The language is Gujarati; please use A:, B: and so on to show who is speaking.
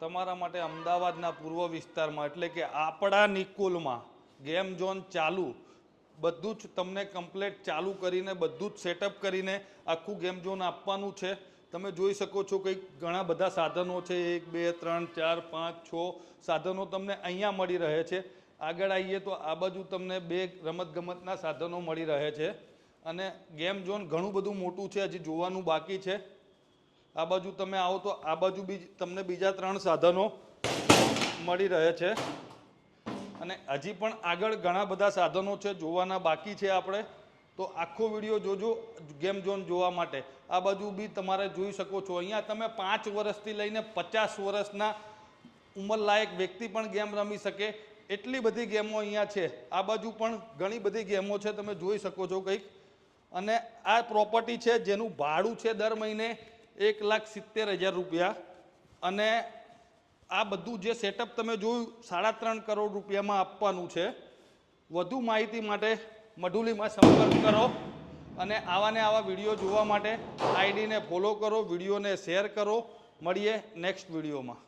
A: તમારા માટે અમદાવાદના પૂર્વ વિસ્તારમાં, એટલે કે આપણા નિકુલમાં, ગેમ ઝોન ચાલુ, બધું જ તમને કમ્પ્લેટ ચાલુ કરીને, બધું જ સેટઅપ કરીને આખું ગેમ ઝોન આપવાનું છે. તમે જોઈ શકો છો કંઈક ઘણા બધા સાધનો છે, એક, બે, ત્રણ, ચાર, પાંચ, છ સાધનો તમને અહીંયા મળી રહે છે. આગળ આવીએ તો આ બાજુ તમને બે રમતગમતના સાધનો મળી રહે છે. અને ગેમ ઝોન ઘણું બધું મોટું છે, હજી જોવાનું બાકી છે. આ બાજુ તમે આવો તો આ બાજુ બી તમને બીજા ત્રણ સાધનો મળી રહે છે. અને હજી પણ આગળ ઘણા બધા સાધનો છે જોવાના બાકી છે આપણે. તો આખો વીડિયો જોજો ગેમ ઝોન જોવા માટે. આ બાજુ બી તમારે જોઈ શકો છો. અહીંયા તમે પાંચ વર્ષથી લઈને પચાસ વર્ષના ઉંમરલાયક વ્યક્તિ પણ ગેમ રમી શકે. એટલી બધી ગેમો અહીંયા છે. આ બાજુ પણ ઘણી બધી ગેમો છે તમે જોઈ શકો છો કંઈક. અને આ પ્રોપર્ટી છે જેનું ભાડું છે દર મહિને એક લાખ સિત્તેર હજાર રૂપિયા. અને આ બધું જે સેટઅપ તમે જોયું, સાડા ત્રણ કરોડ રૂપિયામાં આપવાનું છે. વધુ માહિતી માટે મઢુલીમાં સંપર્ક કરો અને આવા ને આવા વીડિયો જોવા માટે આઈડીને ફોલો કરો, વિડીયોને શેર કરો. મળીએ નેક્સ્ટ વિડીયોમાં.